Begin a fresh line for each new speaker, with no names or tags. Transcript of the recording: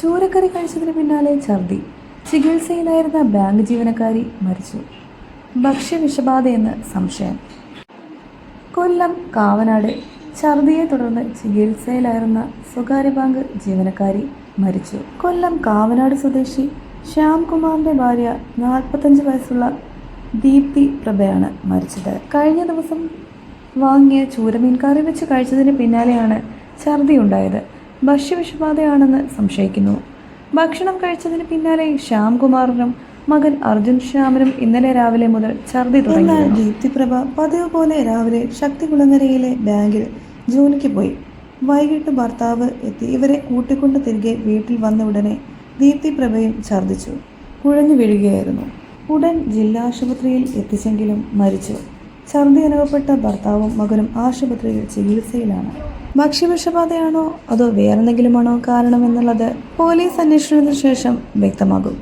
ചൂരക്കറി കഴിച്ചതിന് പിന്നാലെ ഛർദി. ചികിത്സയിലായിരുന്ന ബാങ്ക് ജീവനക്കാരി മരിച്ചു. ഭക്ഷ്യവിഷബാധയെന്ന് സംശയം. കൊല്ലം കാവനാട് ഛർദിയെ തുടർന്ന് ചികിത്സയിലായിരുന്ന സ്വകാര്യ ബാങ്ക് ജീവനക്കാരി മരിച്ചു. കൊല്ലം കാവനാട് സ്വദേശി ശ്യാംകുമാറിന്റെ ഭാര്യ നാൽപ്പത്തഞ്ച് വയസ്സുള്ള ദീപ്തി പ്രഭയാണ് മരിച്ചത്. കഴിഞ്ഞ ദിവസം വാങ്ങിയ ചൂരമീൻ കറി വെച്ച് കഴിച്ചതിന് പിന്നാലെയാണ് ഛർദി ഉണ്ടായത്. ഭക്ഷ്യവിഷബാധയാണെന്ന് സംശയിക്കുന്നു. ഭക്ഷണം കഴിച്ചതിന് പിന്നാലെ ശ്യാംകുമാറിനും മകൻ അർജുൻ ശ്യാമിനും ഇന്നലെ രാവിലെ മുതൽ ഛർദി തുടങ്ങി ദീപ്തിപ്രഭ പതിവ് പോലെ രാവിലെ ശക്തികുളങ്ങരയിലെ ബാങ്കിൽ ജോലിക്ക് പോയി. വൈകിട്ട് ഭർത്താവ് എത്തി. ഇവരെ കൂട്ടിക്കൊണ്ട് തിരികെ വീട്ടിൽ വന്ന ഉടനെ ദീപ്തിപ്രഭയും ഛർദിച്ചു. കുഴഞ്ഞു വീഴുകയായിരുന്നു. ഉടൻ ജില്ലാ ആശുപത്രിയിൽ എത്തിച്ചെങ്കിലും മരിച്ചു. ഛർദി അനുഭവപ്പെട്ട ഭർത്താവും മകനും ആശുപത്രിയിൽ ചികിത്സയിലാണ്. ഭക്ഷ്യവിഷബാധയാണോ അതോ വേറെന്തെങ്കിലുമാണോ കാരണമെന്നുള്ളത് പോലീസ് അന്വേഷണത്തിന് ശേഷം വ്യക്തമാകും.